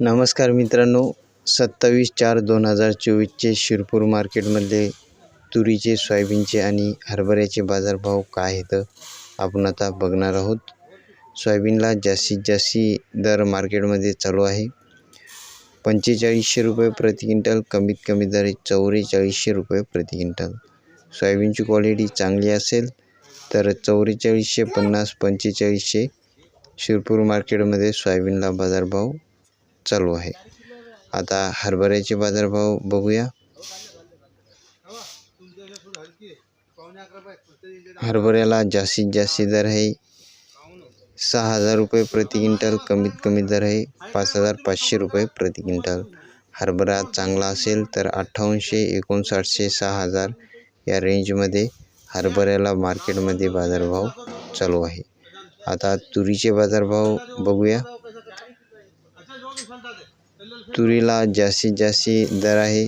नमस्कार मित्रांनो सत्तावीस चार दोन हजार चोवीसचे शिरपूर मार्केटमधले तुरीचे सोयाबीनचे आणि हरभऱ्याचे बाजारभाव काय आहेत आपण आता बघणार आहोत. सोयाबीनला जास्तीत जास्त दर मार्केटमध्ये चालू आहे. पंचेचाळीसशे रुपये प्रति क्विंटल कमीत कमी दर चौवेचाळीसशे रुपये प्रति क्विंटल. सोयाबीनची क्वालिटी चांगली असेल तर चौवेचाळीसशे पन्नास पंचेचाळीसशे शिरपूर मार्केटमध्ये सोयाबीनला बाजारभाव चालू आहे. आता हरभऱ्याचे बाजारभाव बघूया. हरभऱ्याला जास्तीत जास्त दर आहे. सहा हजार रुपये प्रति क्विंटल कमीत कमी दर आहे. पाच हजार पाचशे रुपये प्रति क्विंटल. हरभरा चांगला असेल तर अठ्ठावन्नशे एकोणसाठशे सहा हजार या रेंजमध्ये हरभऱ्याला मार्केटमध्ये बाजारभाव चालू आहे. आता तुरीचे बाजारभाव बघूया. तुरीला जास्तीत जास्त दर आहे.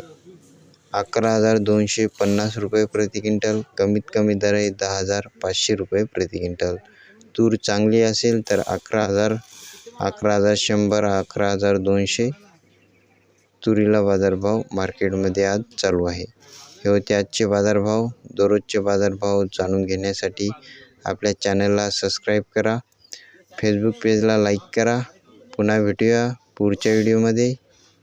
अकरा हजार दोनशे पन्नास रुपये प्रति क्विंटल कमीत कमी दर आहे दहा हजार पाचशे रुपये प्रति क्विंटल. तूर चांगली असेल तर अकरा हजार अकरा हजार शंभर अकरा हजार दोनशे. तुरीला बाजारभाव मार्केटमध्ये आज चालू आहे. हे होते आजचे बाजारभाव. दररोजचे बाजारभाव जाणून घेण्यासाठी आपल्या चॅनलला सबस्क्राईब करा. फेसबुक पेजला लाईक करा. पुन्हा भेटूया पुढच्या व्हिडिओमध्ये.